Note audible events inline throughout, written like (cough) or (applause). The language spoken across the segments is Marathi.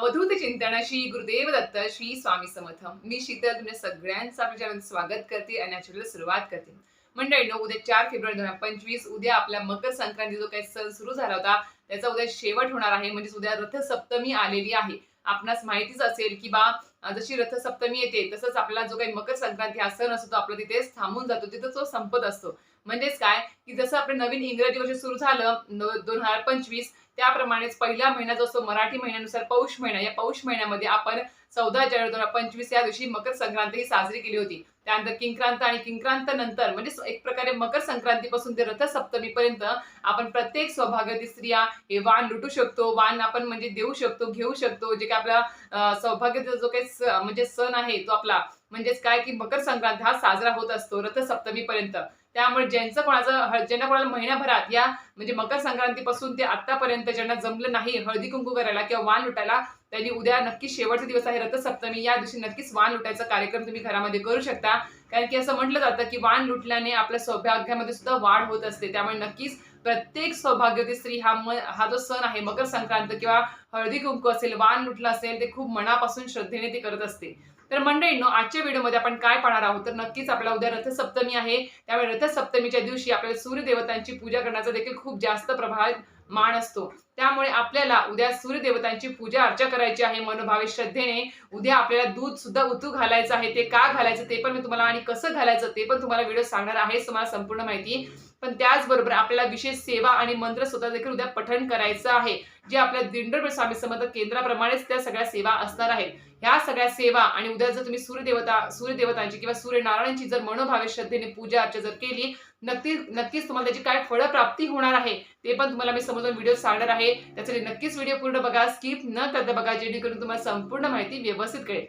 अवधूत चिंतन श्री गुरुदेव दत्त श्री स्वामी समर्थ. मी शीतल तुमच्या सगळ्यांचं आपल्या स्वागत करते आणि चॅनल सुरुवात करते. मंडळीनो उद्या चार फेब्रुवारी दोन हजार पंचवीस उद्या आपल्या मकर संक्रांती जो काही सण सुरू झाला होता त्याचा उद्या शेवट होणार आहे म्हणजेच उद्या रथसप्तमी आलेली आहे. आपणास माहितीच असेल की बा जशी रथसप्तमी येते तसंच आपला जो काही मकर संक्रांती हा सण असतो तो आपला तिथेच थांबून जातो तिथं तो संपत असतो. म्हणजेच काय की जसं आपलं नवीन इंग्रजी वर्ष सुरू झालं दोन हजार पंचवीस त्याप्रमाणेच पहिला महिना जो असतो मराठी महिन्यानुसार पौष महिना या पौष महिन्यामध्ये आपण चौदा जानेवारी दोन हजार पंचवीस या दिवशी मकर संक्रांती ही साजरी केली होती. त्यानंतर किंक्रांत आणि किंक्रांत नंतर म्हणजे एक प्रकारे मकर संक्रांतीपासून ते रथसप्तमीपर्यंत आपण प्रत्येक सौभाग्यवती स्त्रिया हे वाण लुटू शकतो. वाण आपण म्हणजे देऊ शकतो घेऊ शकतो. जे काही आपला सौभाग्याचा जो काही म्हणजे सण आहे तो आपला म्हणजेच काय की मकर संक्रांत हा साजरा होत असतो रथसप्तमीपर्यंत. त्यामुळे ज्यांचं कोणाचं ज्यांना कोणाला महिन्याभरात या म्हणजे मकर संक्रांतीपासून ते आतापर्यंत ज्यांना जमलं नाही हळदी कुंकू करायला किंवा वाण लुटायला त्यांनी उद्या नक्की शेवटचा दिवस आहे रथसप्तमी. या दिवशी नक्कीच वाण लुटायचा कार्यक्रम तुम्ही घरामध्ये करू शकता. कारण की असं म्हटलं जातं की वाण लुटल्याने आपल्या सौभाग्यामध्ये सुद्धा वाढ होत असते. त्यामुळे नक्कीच प्रत्येक सौभाग्यवती स्त्री हा म हा जो सण आहे मकर संक्रांत किंवा हळदी कुंकू असेल वाण लुटलं असेल ते खूप मनापासून श्रद्धेने ते करत असते. तर मंडळींनो आजच्या व्हिडिओमध्ये आपण काय पाहणार आहोत? तर नक्कीच आपला उद्या रथसप्तमी आहे. त्यामुळे रथसप्तमीच्या दिवशी आपल्याला सूर्यदेवतांची पूजा करण्याचा देखील खूप जास्त प्रभाव मान असतो. त्यामुळे आपल्याला उद्या सूर्यदेवतांची पूजा अर्चा करायची आहे मनोभावे श्रद्धेने. उद्या आपल्याला दूध सुद्धा उतू घालायचं आहे. ते का घालायचं ते पण मी तुम्हाला आणि कसं घालायचं ते पण तुम्हाला व्हिडिओ सांगणार आहे. तुम्हाला संपूर्ण माहिती. पण त्याचबरोबर आपल्याला विशेष सेवा आणि मंत्र स्वतः देखील उद्या पठण करायचं आहे. जे आपल्या दिंडोर स्वामी समर्थ केंद्राप्रमाणेच त्या सगळ्या सेवा असणार आहेत. ह्या सगळ्या सेवा आणि उद्या जर तुम्ही सूर्यदेवता सूर्यदेवतांची किंवा सूर्यनारायणची जर मनोभावे श्रद्धेने पूजा अर्चा जर केली नक्की नक्कीच तुम्हाला त्याची काय फळप्राप्ती होणार आहे ते पण तुम्हाला मी समजून व्हिडिओ सांगणार आहे. त्यासाठी नक्कीच व्हिडिओ पूर्ण बघा स्किप न करता बघा जेणेकरून तुम्हाला संपूर्ण माहिती व्यवस्थित कळेल.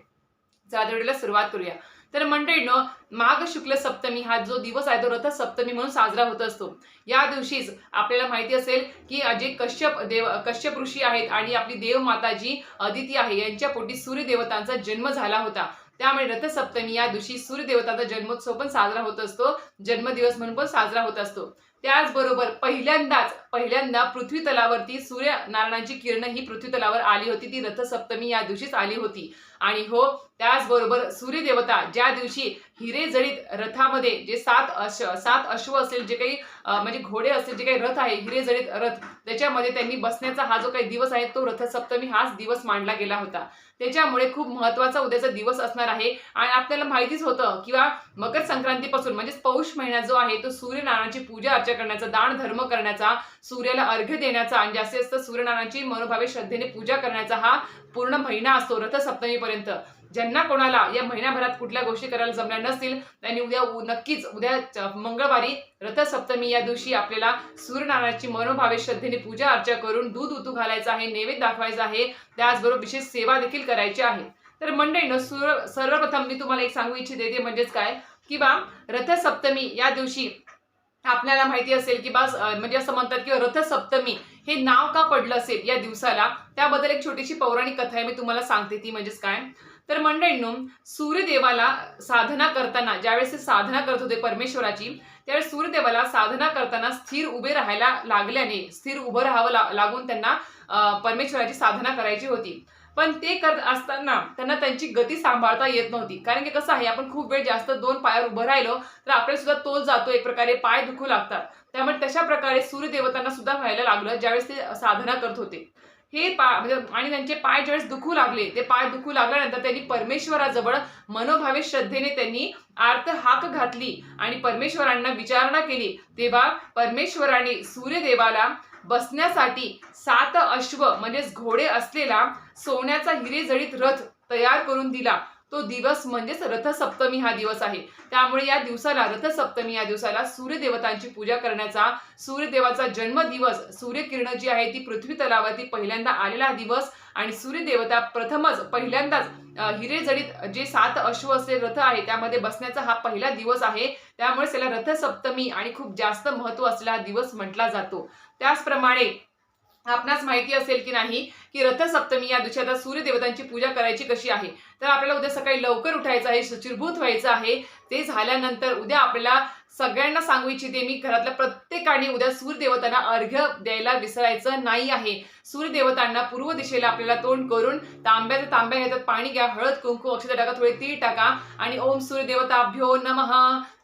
चला व्हिडिओला सुरुवात करूया. तर मंडळीनं माघ शुक्ल सप्तमी हा जो दिवस आहे तो रथ सप्तमी म्हणून साजरा होत असतो. या दिवशीच आपल्याला माहिती असेल की जे कश्यप देव कश्यप ऋषी आहेत आणि आपली देवमाता जी अदिती आहे. यांच्या पोटी सूर्यदेवतांचा जन्म झाला होता. त्यामुळे रथसप्तमी या दिवशी सूर्यदेवताचा जन्मोत्सव पण साजरा होत असतो. जन्मदिवस म्हणून पण साजरा होत असतो. त्याचबरोबर पहिल्यांदाच पहिल्यांदा पृथ्वी तलावरती सूर्यनारायणाची किरण ही पृथ्वी तलावर आली होती. ती रथसप्तमी या दिवशीच आली होती. आणि हो त्याचबरोबर सूर्यदेवता ज्या दिवशी हिरे जडित रथामध्ये जे सात अश सात अश्व असेल जे काही म्हणजे घोडे असेल जे काही रथ आहे हिरे जडित रथ त्याच्यामध्ये त्यांनी बसण्याचा हा जो काही दिवस आहे तो रथसप्तमी हाच दिवस मांडला गेला होता. त्याच्यामुळे खूप महत्त्वाचा उद्याचा दिवस असणार आहे. आणि आपल्याला माहितीच होतं किंवा मकर संक्रांतीपासून म्हणजेच पौष महिना जो आहे तो सूर्यनारायणाची पूजा अर्चा करण्याचा दान धर्म करण्याचा सूर्याला अर्घ्य देण्याचा आणि जास्तीत जास्त सूर्यनारायणाची मनोभावे श्रद्धेने पूजा करण्याचा हा पूर्ण महिना असतो रथसप्तमीपर्यंत. ज्यांना कोणाला या महिन्याभरात कुठल्या गोष्टी करायला जमल्या नसतील त्यांनी उद्या नक्कीच उद्या मंगळवारी रथसप्तमी या दिवशी आपल्याला सूर्यनारायणाची मनोभावे श्रद्धेने पूजा अर्चा करून दूध उतू घालायचं आहे नैवेद्य दाखवायचा आहे त्याचबरोबर विशेष सेवा देखील करायची आहे. तर मंडळीनं सूर सर्वप्रथम मी तुम्हाला एक सांगू इच्छिते ते म्हणजेच काय? की बा रथसप्तमी या दिवशी आपल्याला माहिती असेल की बस म्हणजे असं म्हणतात की रथसप्तमी हे नाव का पडलं असेल या दिवसाला? त्याबद्दल एक छोटीशी पौराणिक कथा आहे मी तुम्हाला सांगते ती म्हणजेच काय? तर मंडळींनो सूर्यदेवाला साधना करताना ज्यावेळेस ते साधना करत होते परमेश्वराची त्यावेळेस सूर्यदेवाला साधना करताना स्थिर उभे राहायला लागल्याने स्थिर उभं राहावं लागून त्यांना परमेश्वराची साधना करायची होती. पण ते करत असताना त्यांना त्यांची गती सांभाळता येत नव्हती. कारण की कसं आहे आपण खूप वेळ जास्त दोन पायावर उभं राहिलो तर आपल्याला सुद्धा तोल जातो एक प्रकारे पाय दुखू लागतात. त्यामुळे तशा प्रकारे सूर्यदेवतांना सुद्धा व्हायला लागलं ज्यावेळेस ते साधना करत होते. हे पा म्हणजे आणि त्यांचे पाय ज्यावेळेस दुखू लागले ते पाय दुखू लागल्यानंतर त्यांनी परमेश्वराजवळ मनोभावे श्रद्धेने त्यांनी आर्त हाक घातली आणि परमेश्वरांना विचारणा केली. तेव्हा परमेश्वराने सूर्यदेवाला बसण्यासाठी सात अश्व म्हणजेच घोडे असलेला सोन्याचा हिरे रथ तयार करून दिला. तो दिवस म्हणजेच रथसप्तमी हा दिवस आहे. त्यामुळे या दिवसाला रथसप्तमी या दिवसाला सूर्यदेवतांची पूजा करण्याचा सूर्यदेवाचा जन्मदिवस सूर्यकिरण जी आहे ती पृथ्वी तलावरती पहिल्यांदा आलेला दिवस आणि सूर्यदेवता प्रथमच पहिल्यांदाच हिरेजडीत हिरे जे सात अश्व असे रथ आहे त्यामध्ये बसण्याचा हा पहिला दिवस आहे. त्यामुळे त्याला रथसप्तमी आणि खूप जास्त महत्त्व असलेला दिवस म्हटला जातो. त्याचप्रमाणे आपणास माहिती असेल की नाही की रथसप्तमी या दिवशी आता सूर्यदेवतांची पूजा करायची कशी आहे? तर आपल्याला उद्या सकाळी लवकर उठायचं आहे शुचिरभूत व्हायचं आहे. ते झाल्यानंतर उद्या आपल्याला सगळ्यांना सांगू इच्छिते मी घरातल्या प्रत्येकाने उद्या सूर्यदेवतांना अर्घ्य द्यायला विसरायचं नाही आहे. सूर्यदेवतांना पूर्व दिशेला आपल्याला तोंड करून तांब्याचं तांब्या घेतात पाणी घ्या हळद कुंकू अक्षता टाका थोडे तीळ टाका आणि ओम सूर्यदेवताभ्यो नमः.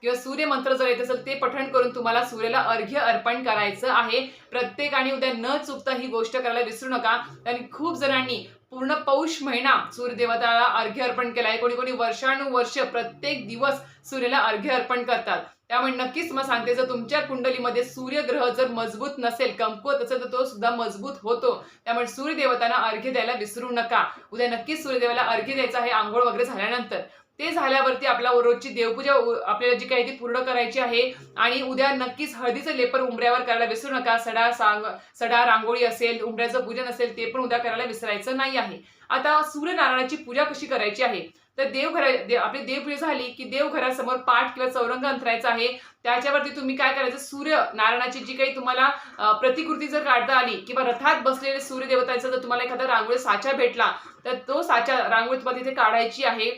किंवा सूर्यमंत्र जर येत असेल ते पठण करून तुम्हाला सूर्याला अर्घ्य अर्पण करायचं आहे. प्रत्येकाने उद्या न चुकता ही गोष्ट करायला विसरू नका. आणि खूप जणांनी पूर्ण पौष महिना सूर्यदेवताला अर्घ्य अर्पण केला आहे कोणी कोणी वर्षानुवर्ष प्रत्येक दिवस सूर्याला अर्घ्य अर्पण करतात. त्यामुळे नक्कीच मग सांगते जर तुमच्या कुंडलीमध्ये सूर्यग्रह जर मजबूत नसेल कमकुवत असेल तर तो सुद्धा मजबूत होतो. त्यामुळे सूर्यदेवतांना अर्घ्य द्यायला विसरू नका. उद्या नक्कीच सूर्यदेवाला अर्घ्य द्यायचा आहे आंघोळ वगैरे झाल्यानंतर. ते झाल्यावरती आपला रोजची देवपूजा आपल्याला जी काही ती पूर्ण करायची आहे आणि उद्या नक्कीच हळदीचं लेपर उंबऱ्यावर करायला विसरू नका. सडा सांग सडा रांगोळी असेल उमऱ्याचं पूजन असेल ते पण उद्या करायला विसरायचं नाही आहे. आता सूर्यनारायणाची पूजा कशी करायची आहे? तर देवघरा देव आपली देवपूजा झाली की देवघरासमोर पाठ किंवा चौरंग अंतरायचा आहे. त्याच्यावरती तुम्ही काय करायचं? सूर्य नारायणाची जी काही तुम्हाला प्रतिकृती जर काढता आली किंवा रथात बसलेले सूर्यदेवतांचा जर तुम्हाला एखादा रांगोळी साचा भेटला तर तो साचा रांगोळी तुम्हाला तिथे काढायची आहे.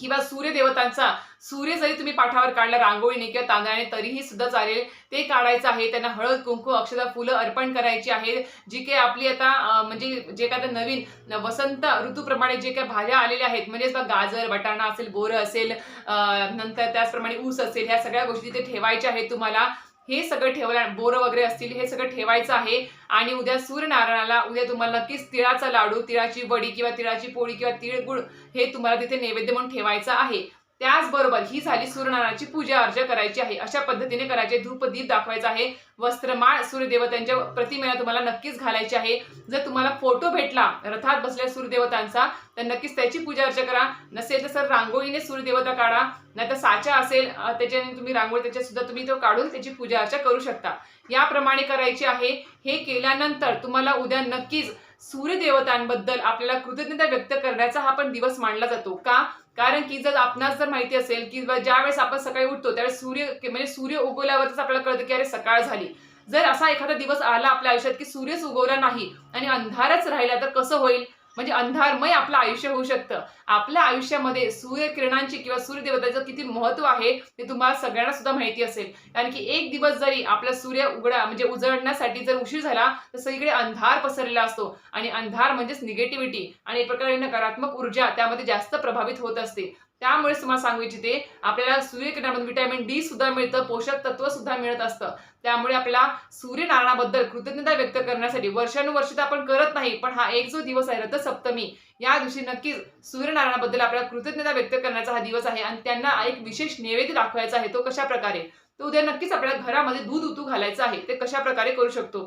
किंवा सूर्यदेवतांचा सूर्य जरी तुम्ही पाठावर काढला रांगोळीने किंवा तांदळाने तरीही सुद्धा चालेल. ते काढायचं आहे त्यांना हळद कुंकू अक्षदा फुलं अर्पण करायची आहेत जी काही आपली आता म्हणजे जे काय आता नवीन वसंत ऋतूप्रमाणे जे काही भाज्या आलेल्या आहेत म्हणजेच गाजर बटाणा असेल बोरं असेल नंतर त्याचप्रमाणे ऊस असेल ह्या सगळ्या गोष्टी तिथे ठेवायच्या आहेत तुम्हाला. हे सगळं ठेवल्या बोरं वगैरे असतील हे सगळं ठेवायचं आहे. आणि उद्या सूर्यनारायणाला उद्या तुम्हाला नक्कीच तिळाचा लाडू तिळाची वडी किंवा तिळाची पोळी किंवा तिळगुळ हे तुम्हाला तिथे नैवेद्य म्हणून ठेवायचं आहे. त्याचबरोबर ही झाली सूर्यनारायणाची पूजा अर्चा करायची आहे. अशा पद्धतीने करायचे धूप दीप दाखवायचा आहे. वस्त्रमाळ सूर्यदेवतांच्या प्रतिमेला तुम्हाला नक्कीच घालायची आहे. जर तुम्हाला फोटो भेटला रथात बसलेल्या सूर्यदेवतांचा तर नक्कीच त्याची पूजा अर्चा करा. नसेल तर सर रांगोळीने सूर्यदेवता काढा. नाहीतर साचा असेल त्याच्याने तुम्ही रांगोळी त्याच्यात सुद्धा तुम्ही तो काढून त्याची पूजा अर्चा करू शकता. याप्रमाणे करायची आहे. हे केल्यानंतर तुम्हाला उद्या नक्कीच सूर्यदेवतांबद्दल आपल्याला कृतज्ञता व्यक्त करण्याचा हा पण दिवस मानला जातो. का? कारण की जर आपणास जर माहिती असेल की ज्यावेळेस आपण सकाळी उठतो त्यावेळेस सूर्य म्हणजे सूर्य उगवल्यावरच आपल्याला कळतं की अरे सकाळ झाली. जर असा एखादा दिवस आला आपल्या आयुष्यात की सूर्यच उगवला नाही आणि अंधारच राहिला तर कसं होईल? म्हणजे अंधारमय आपलं आयुष्य होऊ शकतं. आपल्या आयुष्यामध्ये सूर्यकिरणांची किंवा सूर्यदेवताचं किती महत्त्व आहे ते तुम्हाला सगळ्यांना सुद्धा माहिती असेल. कारण की एक दिवस जरी आपला सूर्य उघडा म्हणजे उजळण्यासाठी जर उशीर झाला तर सगळीकडे अंधार पसरलेला असतो. आणि अंधार म्हणजेच निगेटिव्हिटी आणि एक प्रकारे नकारात्मक ऊर्जा त्यामध्ये जास्त प्रभावित होत असते. त्यामुळेच तुम्हाला सांगू इच्छिते आपल्याला सूर्यकिरणामधून विटॅमिन डी सुद्धा मिळतं पोषक तत्व सुद्धा मिळत असतं. त्यामुळे आपल्याला सूर्यनारायणाबद्दल कृतज्ञता व्यक्त करण्यासाठी वर्षानुवर्ष तर आपण करत नाही पण हा एक जो दिवस आहे रथसप्तमी या दिवशी नक्कीच सूर्यनारायणाबद्दल आपल्याला कृतज्ञता व्यक्त करण्याचा हा दिवस आहे आणि त्यांना एक विशेष नैवेद्य दाखवायचा आहे तो कशा प्रकारे तर उद्या नक्कीच आपल्याला घरामध्ये दूध उतू घालायचं आहे ते कशा प्रकारे करू शकतो?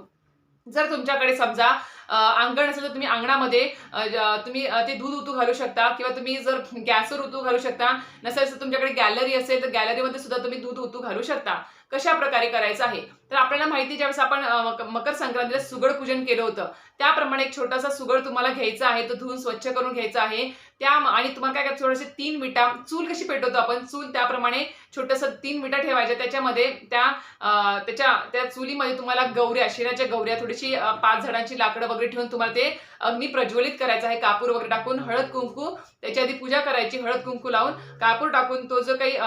जर तुमच्याकडे समजा अंगण असेल तर तुम्ही अंगणामध्ये तुम्ही ते दूध उतू घालू शकता किंवा तुम्ही जर गॅसवर ऋतू घालू शकता नसेल तर तुमच्याकडे गॅलरी असेल तर गॅलरीमध्ये सुद्धा तुम्ही दूध उतू घालू शकता. कशा प्रकारे करायचं आहे? तर आपल्याला माहिती आहे, ज्यावेळेस आपण मकर संक्रांतीला सुगड पूजन केलं होतं त्याप्रमाणे एक छोटासा सुगड तुम्हाला घ्यायचा आहे तो धुवून स्वच्छ करून घ्यायचा आहे. त्या आणि तुम्हाला काय करायचं थोडेसे तीन विटा चूल कशी पेटवतो आपण? चूल त्याप्रमाणे छोटंसं तीन विटा ठेवायच्या. त्याच्यामध्ये त्या त्याच्या त्या चुलीमध्ये तुम्हाला गौऱ्या शिराच्या गौऱ्या थोडीशी पाच झाडांची लाकडं वगैरे ठेवून तुम्हाला ते अग्नी प्रज्वलित करायचं आहे. कापूर वगैरे टाकून हळद कुंकू त्याच्या आधी पूजा करायची हळद कुंकू लावून कापूर टाकून तो जो काही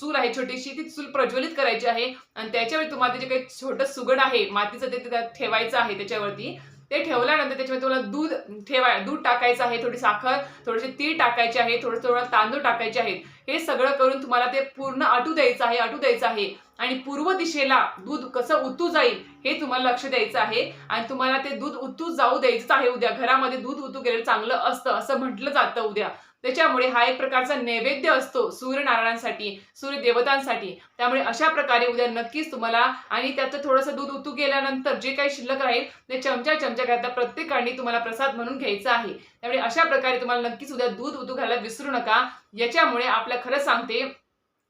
चूल आहे छोटीशी ती चूल प्रज्वलित करायची आहे. आणि त्याच्यावेळी तुम्हाला ते जे काही छोटं सुगड आहे मातीचं ते त्यात ठेवायचं आहे त्याच्यावरती. ते ठेवल्यानंतर त्याच्यामध्ये तुम्हाला दूध ठेवाय दूध टाकायचं आहे थोडी साखर थोडेसे तीळ टाकायचे आहे थोडं थोडं तांदूळ टाकायचे आहेत. हे सगळं करून तुम्हाला ते पूर्ण आटू द्यायचं आहे आटू द्यायचं आहे. आणि पूर्व दिशेला दूध कसं उतू जाईल हे तुम्हाला लक्ष द्यायचं आहे. आणि तुम्हाला ते दूध उतू जाऊ द्यायचं आहे उद्या. घरामध्ये दूध उतू गेलेलं चांगलं असतं असं म्हटलं जातं उद्या. त्याच्यामुळे हा एक प्रकारचा नैवेद्य असतो सूर्यनारायणांसाठी सूर्यदेवतांसाठी. त्यामुळे अशा प्रकारे उद्या नक्कीच तुम्हाला आणि त्याचं थोडंसं दूध उतू गेल्यानंतर जे काही शिल्लक राहील ते चमचा चमचा करता प्रत्येकाने तुम्हाला प्रसाद म्हणून घ्यायचा आहे. त्यामुळे अशा प्रकारे तुम्हाला नक्कीच उद्या दूध उतू घालायला विसरू नका. याच्यामुळे आपल्या खरं सांगते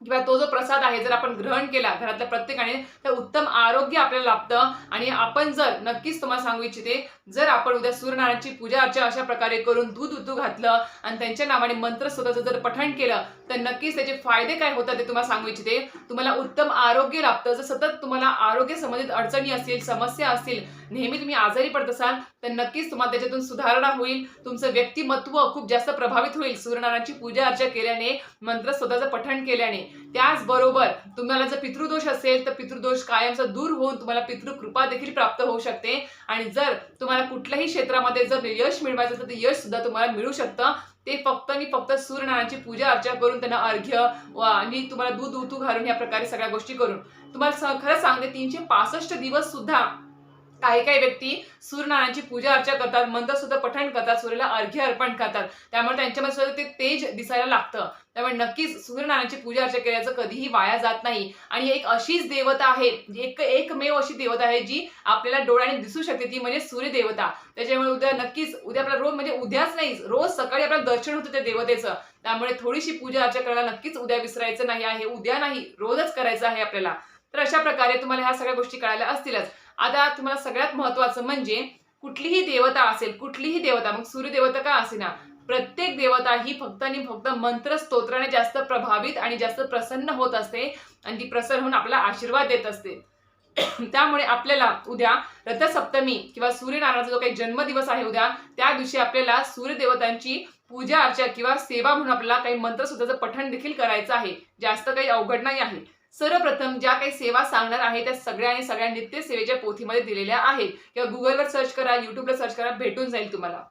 किंवा तो जो प्रसाद आहे जर आपण ग्रहण केला घरातल्या प्रत्येकाने तर उत्तम आरोग्य आपल्याला लाभतं. आणि आपण जर नक्कीच तुम्हाला सांगू इच्छिते जर आपण उद्या सूर्यनारायणची पूजा अर्चा अशा प्रकारे करून दूध उतू घातलं आणि त्यांच्या नावाने मंत्र स्वतःचं जर पठण केलं तर नक्कीच त्याचे फायदे काय होतात ते तुम्हाला सांगू इच्छिते. तुम्हाला उत्तम आरोग्य लाभतं. जर सतत तुम्हाला आरोग्य संबंधित अडचणी असतील समस्या असतील नेहमी तुम्ही आजारी पडत असाल तर नक्कीच तुम्हाला त्याच्यातून सुधारणा होईल. तुमचं व्यक्तिमत्व खूप जास्त प्रभावित होईल सूर्यनारायणची पूजा अर्चा केल्याने मंत्र स्वतःचं पठण केल्याने. त्याचबरोबर तुम्हाला जर पितृदोष असेल तर पितृदोष कायमचा दूर होऊन तुम्हाला पितृकृपा देखील प्राप्त होऊ शकते. आणि जर तुम्हाला कुठल्याही क्षेत्रामध्ये जर यश मिळवायचं असेल तर यश सुद्धा तुम्हाला मिळू शकतं. ते फक्त आणि फक्त सूर्यनारायणाची पूजा अर्चा करून त्यांना अर्घ्य व आणि तुम्हाला दूध उतू घालून या प्रकारे सगळ्या गोष्टी करून. तुम्हाला खरं सांगते तीनशे पासष्ट दिवस सुद्धा काही काही व्यक्ती सूर्यनारायणची पूजा अर्चा करतात मंत्र सुद्धा पठण करतात सूर्याला अर्घ्य अर्पण करतात. त्यामुळे त्यांच्यामध्ये सुद्धा ते तेज दिसायला लागतं. त्यामुळे नक्कीच सूर्यनारायणची पूजा अर्चा केल्याचं कधीही वाया जात नाही. आणि एक अशीच देवता आहे म्हणजे एक एकमेव अशी देवता आहे जी आपल्याला डोळ्याने दिसू शकते ती म्हणजे सूर्यदेवता. त्याच्यामुळे उद्या नक्कीच उद्या आपल्याला रोज म्हणजे उद्याच नाही रोज सकाळी आपल्याला दर्शन होतं त्या देवतेचं. त्यामुळे थोडीशी पूजा अर्चा करायला नक्कीच उद्या विसरायचं नाही आहे उद्या नाही रोजच करायचं आहे आपल्याला. तर अशा प्रकारे तुम्हाला ह्या सगळ्या गोष्टी कळायला असतीलच. आता तुम्हाला सगळ्यात महत्वाचं म्हणजे कुठलीही देवता असेल कुठलीही देवता मग सूर्यदेवता का असेना? प्रत्येक देवता ही फक्त आणि फक्त मंत्र स्तोत्राने जास्त प्रभावित आणि जास्त प्रसन्न होत असते आणि ती प्रसन्न होऊन आपला आशीर्वाद देत असते. (clears throat) त्यामुळे आपल्याला उद्या रथसप्तमी किंवा सूर्यनारायणाचा जो काही जन्मदिवस आहे उद्या त्या दिवशी आपल्याला सूर्यदेवतांची पूजा अर्चा किंवा सेवा म्हणून आपल्याला काही मंत्र पठण देखील करायचं आहे. जास्त काही अवघड नाही आहे. सर्वप्रथम ज्या काही सेवा सांगणार आहे त्या सगळ्या आणि सगळ्या नित्य सेवेच्या पोथीमध्ये दिलेल्या आहेत. किंवा गुगलवर सर्च करा युट्यूबला सर्च करा भेटून जाईल तुम्हाला.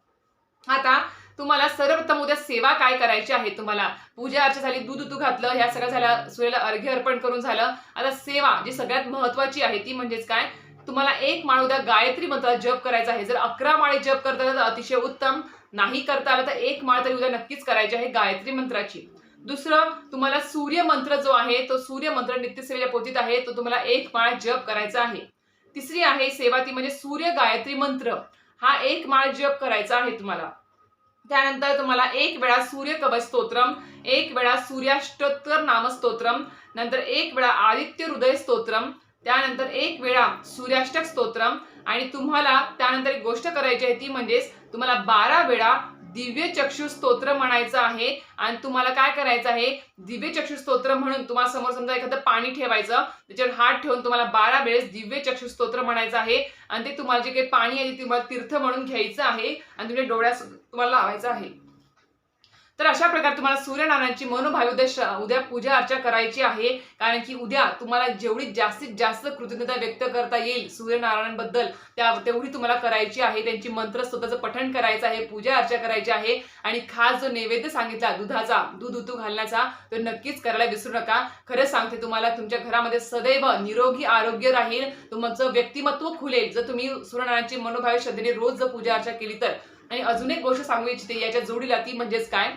आता तुम्हाला सर्वप्रथम उद्या सेवा काय करायची आहे तुम्हाला? पूजा अर्चा झाली दूध उतू घातलं ह्या सगळ्या झाल्या सूर्याला अर्घ्य अर्पण करून झालं. आता सेवा जी सगळ्यात महत्वाची आहे ती म्हणजेच काय? तुम्हाला एक माळ उद्या गायत्री मंत्राचा जप करायचा आहे. जर अकरा माळे जप करता तर अतिशय उत्तम. नाही करता आलं तर एक माळ तरी उद्या नक्कीच करायची आहे गायत्री मंत्राची. दुसरं तुम्हाला सूर्य मंत्र जो आहे तो सूर्य मंत्र नित्यसेवेच्या पोथीत आहे तो तुम्हाला एक माळ जप करायचा आहे. तिसरी आहे सेवा ती म्हणजे सूर्य गायत्री मंत्र. हा एक माळ जप करायचा आहे तुम्हाला. त्यानंतर तुम्हाला एक वेळा सूर्य कवच स्तोत्रम एक वेळा सूर्याष्टोत्तर नामस्तोत्रम नंतर एक वेळा आदित्य हृदय स्तोत्रम त्यानंतर एक वेळा सूर्याष्टक स्तोत्रम आणि तुम्हाला त्यानंतर एक गोष्ट करायची आहे ती म्हणजेच तुम्हाला बारा वेळा दिव्य चक्षु स्तोत्र म्हणायचं आहे. आणि तुम्हाला काय करायचं आहे? दिव्य चक्षु स्तोत्र म्हणून तुम्हाला समोर समजा एखादं पाणी ठेवायचं त्याच्यावर हात ठेवून तुम्हाला बारा वेळेस दिव्य चक्षु स्तोत्र म्हणायचं आहे. आणि ते तुम्हाला जे काही पाणी आहे ते तुम्हाला तीर्थ म्हणून घ्यायचं आहे. आणि तुमच्या डोळ्यास तुम्हाला लावायचं आहे. तर अशा प्रकारे तुम्हाला सूर्यनारायणाची मनोभावी उद्या उद्या पूजा अर्चा करायची आहे. कारण की उद्या तुम्हाला जेवढी जास्तीत जास्त कृतज्ञता व्यक्त करता येईल सूर्यनारायणांबद्दल त्या तेवढी तुम्हाला करायची आहे. त्यांची मंत्र स्वतःचं पठण करायचं आहे पूजा अर्चा करायची आहे. आणि खास जो नैवेद्य सांगितला दुधाचा दूध उतू घालण्याचा तो नक्कीच करायला विसरू नका. खरंच सांगते तुम्हाला तुमच्या घरामध्ये सदैव निरोगी आरोग्य राहील. तुमचं व्यक्तिमत्व खुलेल. जर तुम्ही सूर्यनारायणची मनोभावी श्रद्धेने रोज जर पूजा अर्चा केली तर. आणि अजून एक गोष्ट सांगू इच्छिते याच्या जोडीला ती म्हणजेच काय?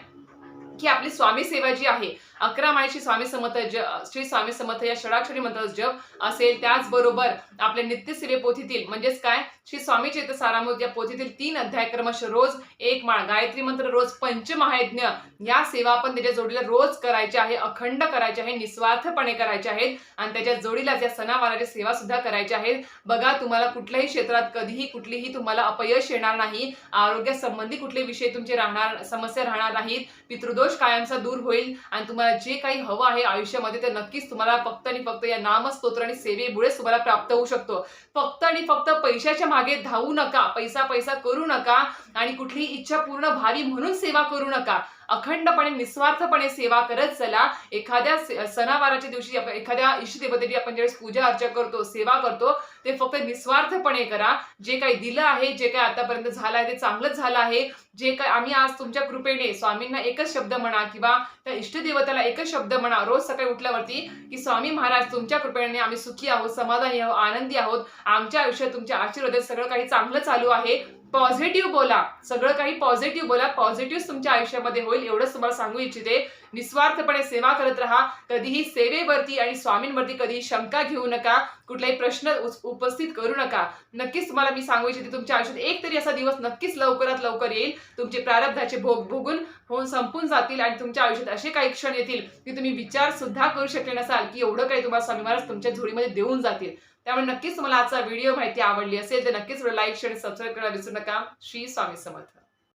की आपली स्वामी सेवा जी आहे अकरा माळीची स्वामी समर्थ ज श्री स्वामी समर्थ या षडाक्षरी मंत्राचा जप असेल त्याचबरोबर आपल्या नित्यसेवे पोथीतील म्हणजेच काय? श्री स्वामी चैत सारामृत या पोथीतील तीन अध्याय क्रमश रोज एक माळ गायत्री मंत्र रोज पंचमहायज्ञ या सेवा आपण त्याच्या जोडीला रोज करायच्या आहे अखंड करायच्या आहे निस्वार्थपणे करायच्या आहेत आणि त्याच्या जोडीला या सणावाराच्या सेवा सुद्धा करायच्या आहेत बघा तुम्हाला कुठल्याही क्षेत्रात कधीही कुठलीही तुम्हाला अपयश येणार नाही. आरोग्यासंबंधी कुठले विषय तुमचे राहणार समस्या राहणार नाहीत. पितृदोष कायमचा दूर होईल आणि तुम्हाला जे काही हवं आहे आयुष्यामध्ये ते नक्कीच तुम्हाला फक्त आणि फक्त या नामस्तोत्र आणि सेवेमुळेच तुम्हाला प्राप्त होऊ शकतो. फक्त आणि फक्त पैशाच्या मागे धावू नका पैसा पैसा करू नका आणि कुठली इच्छा पूर्ण व्हावी म्हणून सेवा करू नका. अखंडपणे निस्वार्थपणे सेवा करत चला. एखाद्या सणावाराच्या दिवशी आपण एखाद्या इष्टदेवतेची आपण ज्यावेळेस पूजा अर्चा करतो सेवा करतो ते फक्त निस्वार्थपणे करा. जे काही दिलं आहे जे काही आतापर्यंत झालं आहे ते चांगलंच झालं आहे. जे काय आम्ही आज तुमच्या कृपेने स्वामींना एकच शब्द म्हणा किंवा त्या इष्टदेवताला एकच शब्द म्हणा रोज सकाळी उठल्यावरती की स्वामी महाराज तुमच्या कृपेने आम्ही सुखी आहोत समाधानी आहोत आनंदी आहोत. आमच्या आयुष्यात तुमच्या आशीर्वादात सगळं काही चांगलं चालू आहे. पॉझिटिव्ह बोला. सगळं काही पॉझिटिव्ह बोला. पॉझिटिव्ह तुमच्या आयुष्यामध्ये होईल एवढंच तुम्हाला सांगू इच्छिते. निस्वार्थपणे सेवा करत राहा. कधीही सेवेवरती आणि स्वामींवरती कधीही शंका घेऊ नका. कुठलाही प्रश्न उपस्थित करू नका. नक्कीच तुम्हाला मी सांगू इच्छिते तुमच्या आयुष्यात एक तरी असा दिवस नक्कीच लवकरात लवकर येईल. तुमचे प्रारब्धाचे भोग भोगून होऊन संपून जातील आणि तुमच्या आयुष्यात असे काही क्षण येतील की तुम्ही विचार सुद्धा करू शकले नसाल की एवढं काही तुम्हाला स्वामी महाराज तुमच्या झोडीमध्ये देऊन जातील. त्यामुळे नक्कीच तुम्हाला आजचा व्हिडिओ माहिती आवडली असेल तर नक्कीच लाईक शेअर सबस्क्राईब करायला विसरू नका. श्री स्वामी समर्थ.